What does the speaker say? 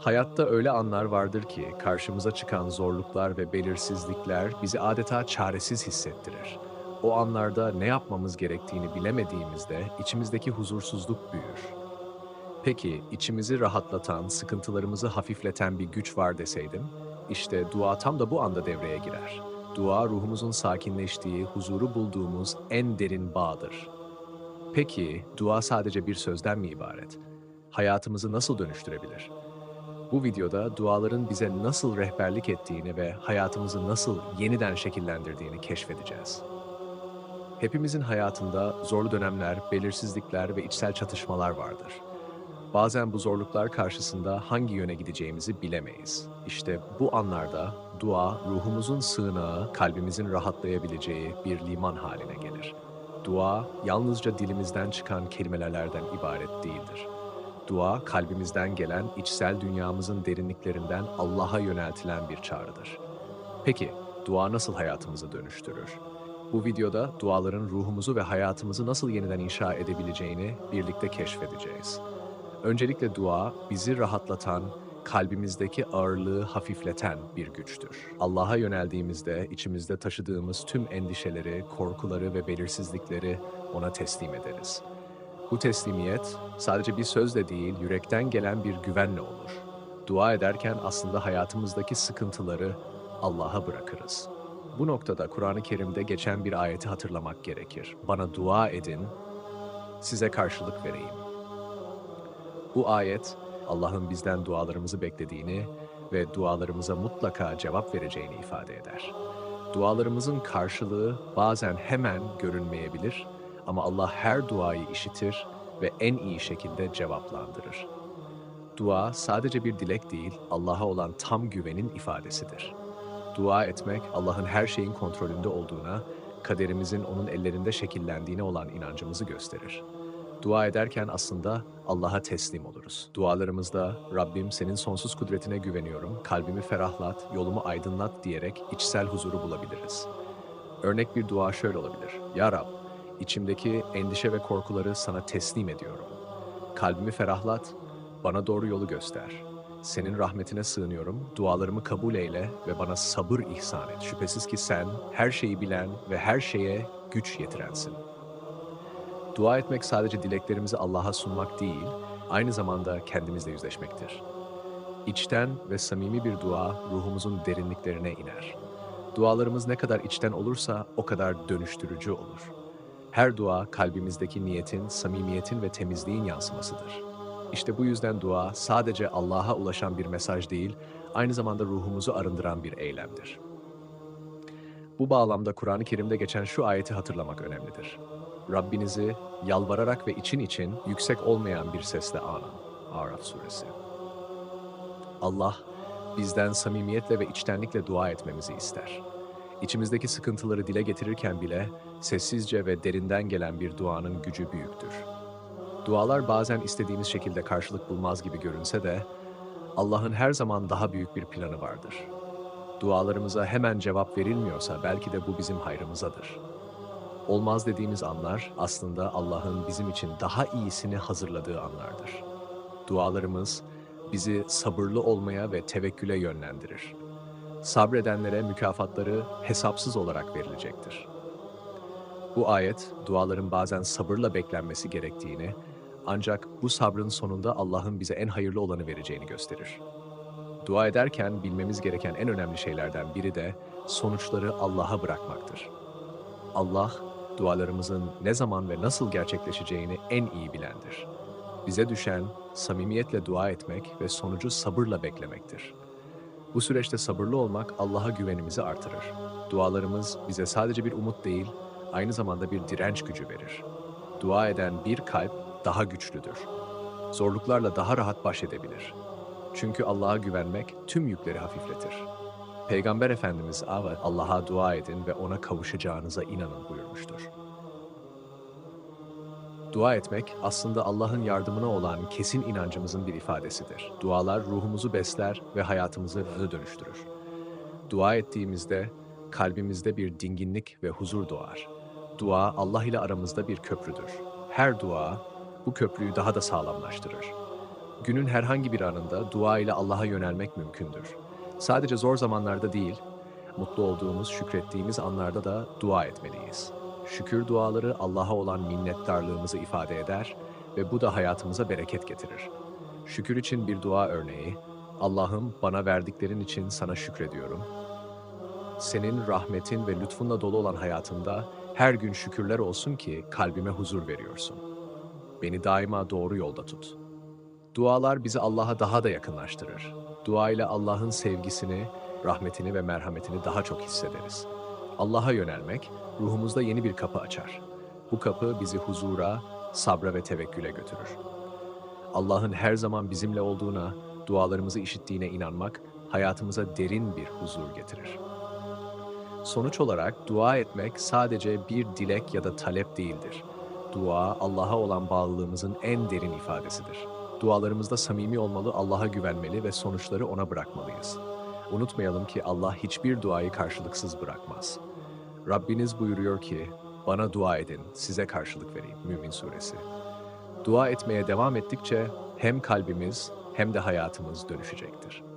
Hayatta öyle anlar vardır ki karşımıza çıkan zorluklar ve belirsizlikler bizi adeta çaresiz hissettirir. O anlarda ne yapmamız gerektiğini bilemediğimizde içimizdeki huzursuzluk büyür. Peki içimizi rahatlatan, sıkıntılarımızı hafifleten bir güç var deseydim, işte dua tam da bu anda devreye girer. Dua ruhumuzun sakinleştiği, huzuru bulduğumuz en derin bağdır. Peki dua sadece bir sözden mi ibaret? Hayatımızı nasıl dönüştürebilir? Bu videoda duaların bize nasıl rehberlik ettiğini ve hayatımızı nasıl yeniden şekillendirdiğini keşfedeceğiz. Hepimizin hayatında zorlu dönemler, belirsizlikler ve içsel çatışmalar vardır. Bazen bu zorluklar karşısında hangi yöne gideceğimizi bilemeyiz. İşte bu anlarda dua ruhumuzun sığınağı, kalbimizin rahatlayabileceği bir liman haline gelir. Dua yalnızca dilimizden çıkan kelimelerden ibaret değildir. Dua kalbimizden gelen içsel dünyamızın derinliklerinden Allah'a yöneltilen bir çağrıdır. Peki dua nasıl hayatımızı dönüştürür? Bu videoda duaların ruhumuzu ve hayatımızı nasıl yeniden inşa edebileceğini birlikte keşfedeceğiz. Öncelikle dua bizi rahatlatan, kalbimizdeki ağırlığı hafifleten bir güçtür. Allah'a yöneldiğimizde içimizde taşıdığımız tüm endişeleri, korkuları ve belirsizlikleri ona teslim ederiz. Bu teslimiyet sadece bir sözle değil, yürekten gelen bir güvenle olur. Dua ederken aslında hayatımızdaki sıkıntıları Allah'a bırakırız. Bu noktada Kur'an-ı Kerim'de geçen bir ayeti hatırlamak gerekir. Bana dua edin, size karşılık vereyim. Bu ayet Allah'ın bizden dualarımızı beklediğini ve dualarımıza mutlaka cevap vereceğini ifade eder. Dualarımızın karşılığı bazen hemen görünmeyebilir ama Allah her duayı işitir ve en iyi şekilde cevaplandırır. Dua sadece bir dilek değil, Allah'a olan tam güvenin ifadesidir. Dua etmek, Allah'ın her şeyin kontrolünde olduğuna, kaderimizin onun ellerinde şekillendiğine olan inancımızı gösterir. Dua ederken aslında Allah'a teslim oluruz. Dualarımızda Rabbim senin sonsuz kudretine güveniyorum, kalbimi ferahlat, yolumu aydınlat diyerek içsel huzuru bulabiliriz. Örnek bir dua şöyle olabilir. Ya Rab, içimdeki endişe ve korkuları sana teslim ediyorum. Kalbimi ferahlat, bana doğru yolu göster. Senin rahmetine sığınıyorum, dualarımı kabul eyle ve bana sabır ihsan et. Şüphesiz ki sen her şeyi bilen ve her şeye güç yetirensin. Dua etmek sadece dileklerimizi Allah'a sunmak değil, aynı zamanda kendimizle yüzleşmektir. İçten ve samimi bir dua ruhumuzun derinliklerine iner. Dualarımız ne kadar içten olursa o kadar dönüştürücü olur. Her dua kalbimizdeki niyetin, samimiyetin ve temizliğin yansımasıdır. İşte bu yüzden dua sadece Allah'a ulaşan bir mesaj değil, aynı zamanda ruhumuzu arındıran bir eylemdir. Bu bağlamda Kur'an-ı Kerim'de geçen şu ayeti hatırlamak önemlidir. Rabbinizi yalvararak ve için için yüksek olmayan bir sesle anın. Araf suresi. Allah bizden samimiyetle ve içtenlikle dua etmemizi ister. İçimizdeki sıkıntıları dile getirirken bile sessizce ve derinden gelen bir duanın gücü büyüktür. Dualar bazen istediğimiz şekilde karşılık bulmaz gibi görünse de Allah'ın her zaman daha büyük bir planı vardır. Dualarımıza hemen cevap verilmiyorsa belki de bu bizim hayrımızadır. Olmaz dediğimiz anlar aslında Allah'ın bizim için daha iyisini hazırladığı anlardır. Dualarımız bizi sabırlı olmaya ve tevekküle yönlendirir. Sabredenlere mükafatları hesapsız olarak verilecektir. Bu ayet duaların bazen sabırla beklenmesi gerektiğini ancak bu sabrın sonunda Allah'ın bize en hayırlı olanı vereceğini gösterir. Dua ederken bilmemiz gereken en önemli şeylerden biri de sonuçları Allah'a bırakmaktır. Allah dualarımızın ne zaman ve nasıl gerçekleşeceğini en iyi bilendir. Bize düşen samimiyetle dua etmek ve sonucu sabırla beklemektir. Bu süreçte sabırlı olmak Allah'a güvenimizi artırır. Dualarımız bize sadece bir umut değil, aynı zamanda bir direnç gücü verir. Dua eden bir kalp daha güçlüdür. Zorluklarla daha rahat baş edebilir. Çünkü Allah'a güvenmek tüm yükleri hafifletir. Peygamber Efendimiz Allah'a dua edin ve ona kavuşacağınıza inanın buyurmuştur. Dua etmek aslında Allah'ın yardımına olan kesin inancımızın bir ifadesidir. Dualar ruhumuzu besler ve hayatımızı dönüştürür. Dua ettiğimizde kalbimizde bir dinginlik ve huzur doğar. Dua Allah ile aramızda bir köprüdür. Her dua bu köprüyü daha da sağlamlaştırır. Günün herhangi bir anında dua ile Allah'a yönelmek mümkündür. Sadece zor zamanlarda değil, mutlu olduğumuz, şükrettiğimiz anlarda da dua etmeliyiz. Şükür duaları Allah'a olan minnettarlığımızı ifade eder ve bu da hayatımıza bereket getirir. Şükür için bir dua örneği, Allah'ım bana verdiklerin için sana şükrediyorum. Senin rahmetin ve lütfunla dolu olan hayatımda her gün şükürler olsun ki kalbime huzur veriyorsun. Beni daima doğru yolda tut. Dualar bizi Allah'a daha da yakınlaştırır. Dua ile Allah'ın sevgisini, rahmetini ve merhametini daha çok hissederiz. Allah'a yönelmek ruhumuzda yeni bir kapı açar. Bu kapı bizi huzura, sabra ve tevekküle götürür. Allah'ın her zaman bizimle olduğuna, dualarımızı işittiğine inanmak hayatımıza derin bir huzur getirir. Sonuç olarak dua etmek sadece bir dilek ya da talep değildir. Dua Allah'a olan bağlılığımızın en derin ifadesidir. Dualarımızda samimi olmalı, Allah'a güvenmeli ve sonuçları ona bırakmalıyız. Unutmayalım ki Allah hiçbir duayı karşılıksız bırakmaz. Rabbiniz buyuruyor ki, bana dua edin, size karşılık vereyim. Mümin Suresi. Dua etmeye devam ettikçe hem kalbimiz hem de hayatımız dönüşecektir.